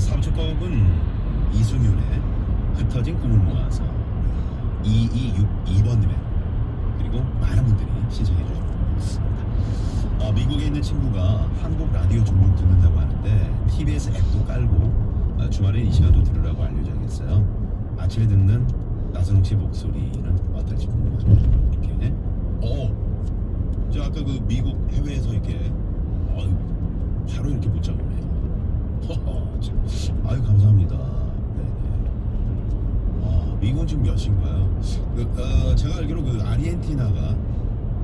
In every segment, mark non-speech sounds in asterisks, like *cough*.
3초곡은 이승윤의 흩어진 꿈을 모아서 2262번님의 그리고 많은 분들이 신청해 주셨습니다. 어, 미국에 있는 친구가 한국 라디오 종목 듣는다고 하는데 TBS 앱도 깔고 아, 어, 주말에 이 시간도 들으라고 알려줘야겠어요. 아침에 듣는 나선홍 씨 목소리는 어떨지 지금 몇 시인가요? 그, 어, 제가 알기로 그 아르헨티나가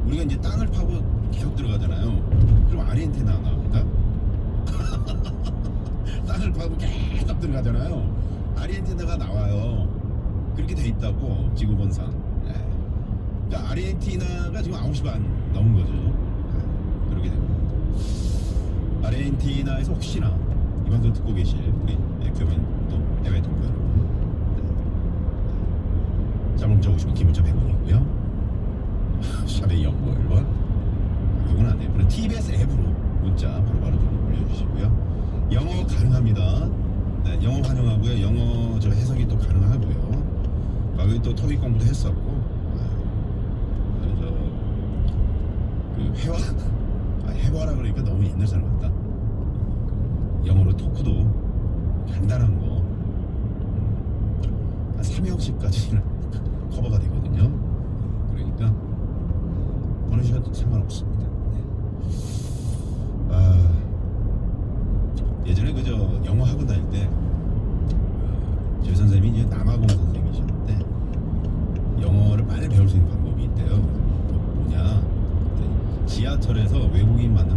우리가 이제 땅을 파고 계속 들어가잖아요. 그럼 아르헨티나가 옵니다. *laughs* 땅을 파고 계속 들어가잖아요. 아르헨티나가 나와요. 그렇게 돼 있다고 지구본상. 네. 그러니까 아르헨티나가 지금 9시 반 넘은 거죠. 네. 그렇게 됩니다. 아르헨티나에서 혹시나 이 방송 듣고 계실 우리 네, 교민 또 해외 동포 여러분 네. 자 문자 오시면 기본자 100원이고요. 샵의 연구 1번 이건 안 돼요 그럼 TBS 앱으로 문자 바로바로 좀 올려주시고요. 영어 가능합니다. 네, 영어 환영하고요. 영어 저 해석이 또 가능하고요. 과거에 또 토익 공부도 했었고. 아유, 저그 회화? 아, 해봐라 그러니까 너무 옛날 사람 같다. 영어로 토크도 간단한 거. 음, 한 3형씩까지는 커버가 되거든요. 그러니까 보내주셔도 상관없습니다. 네. 아, 예전에 그저 영어 학원 다닐 때 어, 저희 선생님이 이제 남아공 선생님이셨는데 영어를 빨리 배울 수 있는 방법이 있대요. 뭐- 뭐냐? 그때 지하철에서 외국인 만나